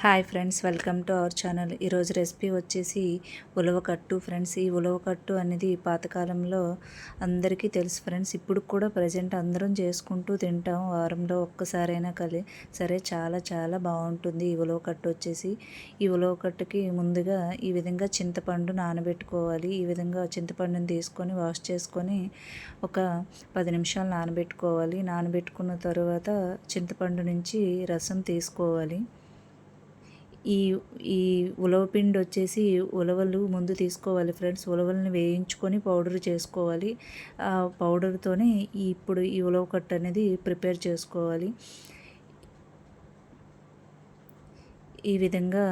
Hi friends welcome to our channel. ఈరోజు recipe వచ్చేసి ఉలవకట్టు ఫ్రెండ్స్ ఈ ఉలవకట్టు అనేది పాతకాలంలో అందరికీ తెలుసు ఫ్రెండ్స్. ఇప్పుడు కూడా ప్రజెంట్ అందరం చేసుకుంటూ తింటాం. వారంలో ఒక్కసారైనా కలి సరే చాలా చాలా బాగుంటుంది ఈ ఉలవకట్టు వచ్చేసి. ఈ ఉలవకట్టుకి ముందుగా ఈ విధంగా చింతపండు నానబెట్టుకోవాలి. ఈ విధంగా చింతపండుని తీసుకొని వాష్ చేసుకొని ఒక పది నిమిషాలు నానబెట్టుకోవాలి. నానబెట్టుకున్న తర్వాత చింతపండు నుంచి రసం తీసుకోవాలి. ఈ ఈ ఉలవపిండి వచ్చేసి ఉలవలు ముందు తీసుకోవాలి ఫ్రెండ్స్. ఉలవల్ని వేయించుకొని పౌడర్ చేసుకోవాలి. ఆ పౌడర్తోనే ఇప్పుడు ఈ ఉలవ కట్ అనేది ప్రిపేర్ చేసుకోవాలి. ఈ విధంగా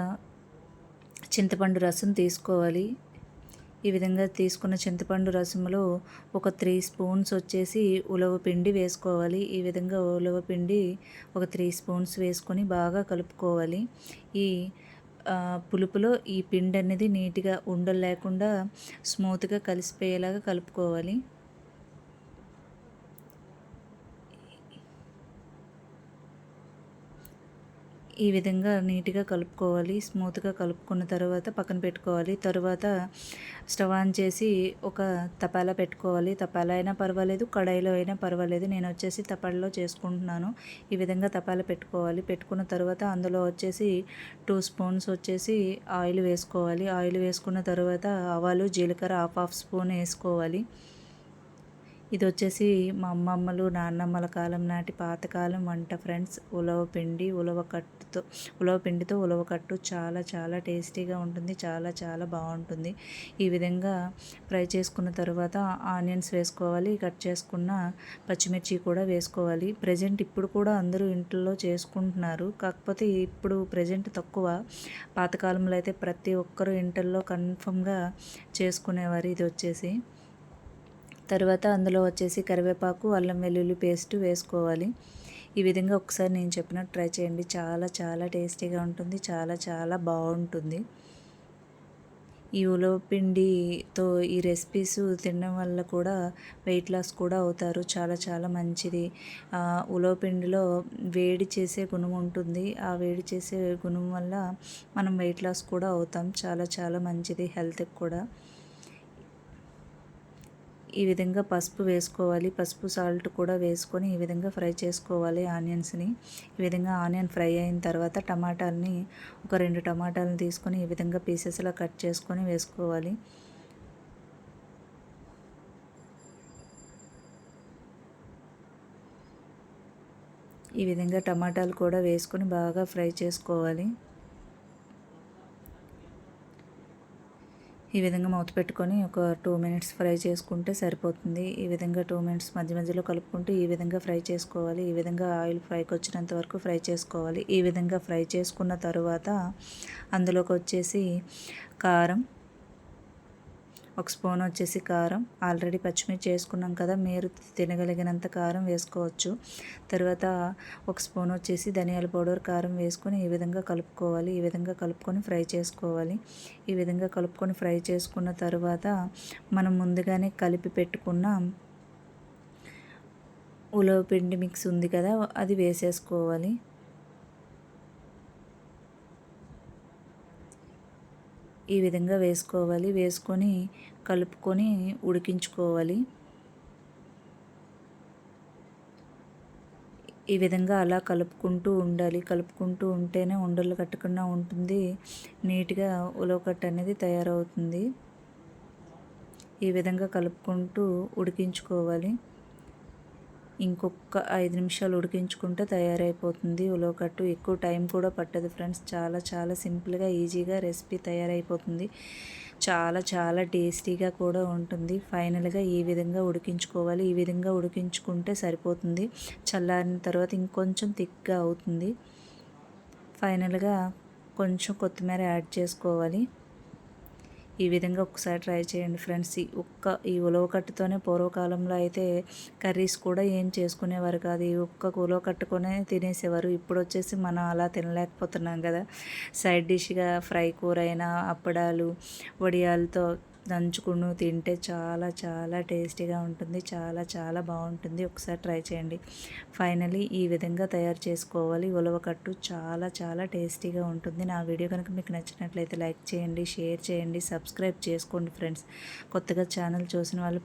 చింతపండు రసం తీసుకోవాలి. ఈ విధంగా తీసుకున్న చింతపండు రసంలో ఒక త్రీ స్పూన్స్ వచ్చేసి ఉలవ పిండి వేసుకోవాలి. ఈ విధంగా ఉలవ పిండి ఒక త్రీ స్పూన్స్ వేసుకొని బాగా కలుపుకోవాలి. ఈ పులుపులో ఈ పిండి అనేది నీట్గా ఉండలు లేకుండా స్మూత్గా కలిసిపోయేలాగా కలుపుకోవాలి. ఈ విధంగా నీట్గా కలుపుకోవాలి స్మూత్గా కలుపుకున్న తర్వాత పక్కన పెట్టుకోవాలి. తర్వాత స్టవ్ ఆన్ చేసి ఒక తపాలా పెట్టుకోవాలి. తపాలా అయినా పర్వాలేదు కడాయిలో అయినా పర్వాలేదు. నేను వచ్చేసి తపాలలో చేసుకుంటున్నాను. ఈ విధంగా తపాలా పెట్టుకోవాలి. పెట్టుకున్న తర్వాత అందులో వచ్చేసి టూ స్పూన్స్ వచ్చేసి ఆయిల్ వేసుకోవాలి. ఆయిల్ వేసుకున్న తర్వాత ఆవాలు జీలకర్ర హాఫ్ హాఫ్ స్పూన్ వేసుకోవాలి. ఇది వచ్చేసి మా అమ్మమ్మలు నాన్నమ్మల కాలం నాటి పాతకాలం వంట ఫ్రెండ్స్. ఉలవ పిండి ఉలవ కట్టుతో ఉలవ పిండితో ఉలవ కట్టు చాలా చాలా టేస్టీగా ఉంటుంది చాలా చాలా బాగుంటుంది. ఈ విధంగా ఫ్రై చేసుకున్న తర్వాత ఆనియన్స్ వేసుకోవాలి కట్ చేసుకున్న పచ్చిమిర్చి కూడా వేసుకోవాలి. ప్రజెంట్ ఇప్పుడు కూడా అందరూ ఇంట్లో చేసుకుంటున్నారు. కాకపోతే ఇప్పుడు ప్రజెంట్ తక్కువ. పాతకాలంలో అయితే ప్రతి ఒక్కరు ఇంటల్లో కన్ఫర్మ్గా చేసుకునేవారు ఇది వచ్చేసి తర్వాత అందులో వచ్చేసి కరివేపాకు అల్లం వెల్లుల్లి పేస్ట్ వేసుకోవాలి. ఈ విధంగా ఒకసారి నేను చెప్పినట్టు ట్రై చేయండి. చాలా చాలా టేస్టీగా ఉంటుంది. చాలా చాలా బాగుంటుంది. ఈ ఉలవపిండితో ఈ రెసిపీస్ తినడం వల్ల కూడా వెయిట్ లాస్ కూడా అవుతారు. చాలా చాలా మంచిది. ఉలవపిండిలో వేడి చేసే గుణం ఉంటుంది. ఆ వేడి చేసే గుణం వల్ల మనం వెయిట్ లాస్ కూడా అవుతాం. చాలా చాలా మంచిది హెల్త్కి కూడా. ఈ విధంగా పసుపు వేసుకోవాలి. పసుపు సాల్ట్ కూడా వేసుకొని ఈ విధంగా ఫ్రై చేసుకోవాలి ఆనియన్స్ని. ఈ విధంగా ఆనియన్ ఫ్రై అయిన తర్వాత టమాటాలని ఒక రెండు టమాటాలను తీసుకొని ఈ విధంగా పీసెస్లా కట్ చేసుకొని వేసుకోవాలి. ఈ విధంగా టమాటాలు కూడా వేసుకొని బాగా ఫ్రై చేసుకోవాలి. ఈ విధంగా మూత పెట్టుకొని ఒక టూ మినిట్స్ ఫ్రై చేసుకుంటే సరిపోతుంది. ఈ విధంగా టూ మినిట్స్ మధ్య మధ్యలో కలుపుకుంటూ ఈ విధంగా ఫ్రై చేసుకోవాలి. ఈ విధంగా ఆయిల్ ఫ్రైకి వచ్చినంత వరకు ఫ్రై చేసుకోవాలి. ఈ విధంగా ఫ్రై చేసుకున్న తర్వాత అందులోకి వచ్చేసి కారం ఒక స్పూన్ వచ్చేసి కారం. ఆల్రెడీ పచ్చిమిర్చి వేసుకున్నాం కదా మీరు తినగలిగినంత కారం వేసుకోవచ్చు. తర్వాత ఒక స్పూన్ వచ్చేసి ధనియాల పౌడర్ కారం వేసుకొని ఈ విధంగా కలుపుకోవాలి. ఈ విధంగా కలుపుకొని ఫ్రై చేసుకోవాలి. ఈ విధంగా కలుపుకొని ఫ్రై చేసుకున్న తర్వాత మనం ముందుగానే కలిపి పెట్టుకున్న ఉలవ పిండి మిక్స్ ఉంది కదా అది వేసేసుకోవాలి. ఈ విధంగా వేసుకోవాలి. వేసుకొని కలుపుకొని ఉడికించుకోవాలి. ఈ విధంగా అలా కలుపుకుంటూ ఉండాలి. కలుపుకుంటూ ఉంటేనే ఉండలు కట్టకుండా ఉంటుంది. నీట్గా ఉలవకట్ట అనేది తయారవుతుంది. ఈ విధంగా కలుపుకుంటూ ఉడికించుకోవాలి. ఇంకొక ఐదు నిమిషాలు ఉడికించుకుంటే తయారైపోతుంది. ఉలవకట్టు ఎక్కువ టైం కూడా పట్టదు ఫ్రెండ్స్. చాలా చాలా సింపుల్గా ఈజీగా రెసిపీ తయారైపోతుంది. చాలా చాలా టేస్టీగా కూడా ఉంటుంది. ఫైనల్గా ఈ విధంగా ఉడికించుకోవాలి. ఈ విధంగా ఉడికించుకుంటే సరిపోతుంది. చల్లారిన తర్వాత ఇంకొంచెం థిక్గా అవుతుంది. ఫైనల్గా కొంచెం కొత్తిమీర యాడ్ చేసుకోవాలి. ఈ విధంగా ఒకసారి ట్రై చేయండి ఫ్రెండ్స్. ఈ ఒక్క ఈ ఉలవ కట్టుతోనే పూర్వకాలంలో అయితే కర్రీస్ కూడా ఏం చేసుకునేవారు కాదు. ఈ ఒక్క ఉలవ కట్టుకొనే తినేసేవారు. ఇప్పుడు వచ్చేసి మనం అలా తినలేకపోతున్నాం కదా. సైడ్ డిష్గా ఫ్రై కూర అయినా అప్పడాలు వడియాలతో దంచుకుని తింటే చాలా చాలా టేస్టీగా ఉంటుంది చాలా చాలా బాగుంటుంది. ఒకసారి ట్రై చేయండి. ఫైనలీ ఈ విధంగా తయారు చేసుకోవాలి. ఉలవకట్టు చాలా చాలా టేస్టీగా ఉంటుంది. నా వీడియో కనుక మీకు నచ్చినట్లయితే లైక్ చేయండి షేర్ చేయండి సబ్స్క్రైబ్ చేసుకోండి ఫ్రెండ్స్. కొత్తగా ఛానల్ చూసిన వాళ్ళు